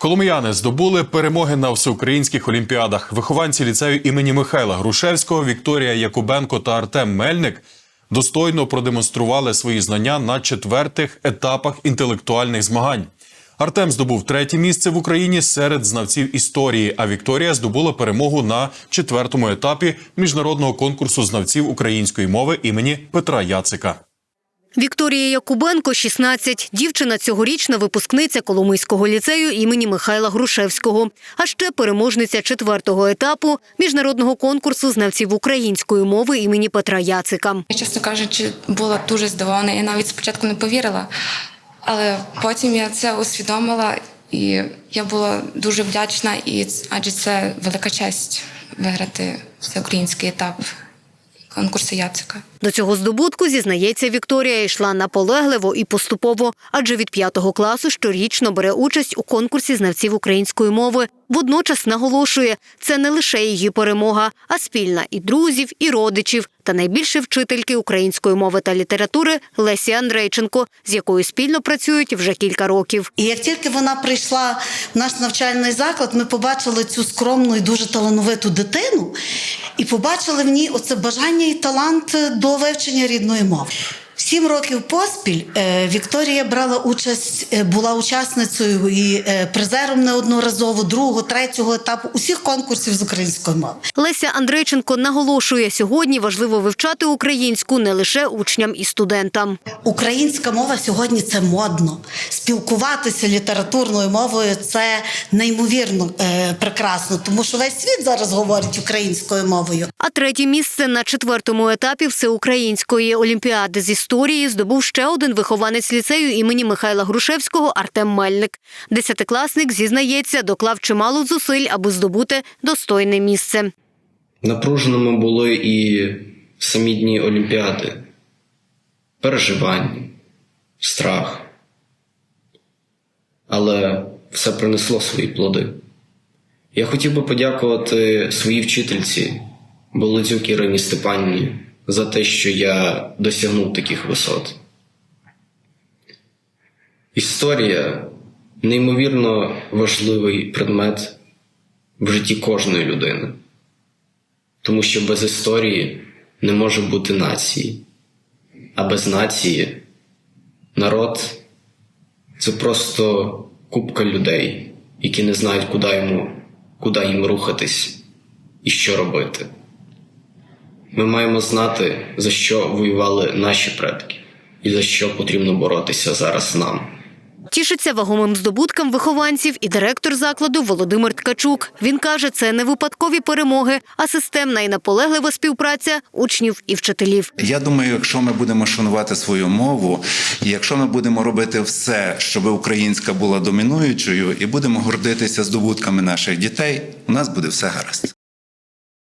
Коломияни здобули перемоги на всеукраїнських олімпіадах. Вихованці ліцею імені Михайла Грушевського, Вікторія Якубенко та Артем Мельник достойно продемонстрували свої знання на четвертих етапах інтелектуальних змагань. Артем здобув третє місце в Україні серед знавців історії, а Вікторія здобула перемогу на четвертому етапі міжнародного конкурсу знавців української мови імені Петра Яцика. Вікторія Якубенко, 16. Дівчина цьогорічна випускниця Коломийського ліцею імені Михайла Грушевського. А ще переможниця четвертого етапу міжнародного конкурсу знавців української мови імені Петра Яцика. Я, чесно кажучи, була дуже здивована. Я навіть спочатку не повірила, але потім я це усвідомила, і я була дуже вдячна, і адже це велика честь виграти всеукраїнський етап конкурсу Яцика. До цього здобутку, зізнається Вікторія, йшла наполегливо і поступово, адже від п'ятого класу щорічно бере участь у конкурсі знавців української мови. Водночас наголошує, це не лише її перемога, а спільна і друзів, і родичів, та найбільше вчительки української мови та літератури Лесі Андрейченко, з якою спільно працюють вже кілька років. І як тільки вона прийшла в наш навчальний заклад, ми побачили цю скромну і дуже талановиту дитину, і побачили в ній оце бажання і талант до вивчення рідної мови. Сім років поспіль е, Вікторія брала участь, е, була учасницею і е, призером неодноразово другого, третього етапу усіх конкурсів з української мови. Леся Андрейченко наголошує, сьогодні важливо вивчати українську не лише учням і студентам. Українська мова сьогодні це модно. Спілкуватися літературною мовою це неймовірно прекрасно, тому що весь світ зараз говорить українською мовою. А третє місце на четвертому етапі всеукраїнської олімпіади з історії здобув ще один вихованець ліцею імені Михайла Грушевського Артем Мельник. Десятикласник зізнається, доклав чимало зусиль, аби здобути достойне місце. Напруженими були і самі дні Олімпіади, переживання, страх. Але все принесло свої плоди. Я хотів би подякувати своїй вчительці Болодзюк Ірині Степанівні за те, що я досягнув таких висот. Історія неймовірно важливий предмет в житті кожної людини тому що без історії не може бути нації, а без нації народ це просто купка людей, які не знають, куди йому, куди їм рухатись і що робити. Ми маємо знати, за що воювали наші предки і за що потрібно боротися зараз нам. Тішиться вагомим здобуткам вихованців і директор закладу Володимир Ткачук. Він каже, це не випадкові перемоги, а системна і наполеглива співпраця учнів і вчителів. Я думаю, якщо ми будемо шанувати свою мову, і якщо ми будемо робити все, щоб українська була домінуючою, і будемо гордитися здобутками наших дітей, у нас буде все гаразд.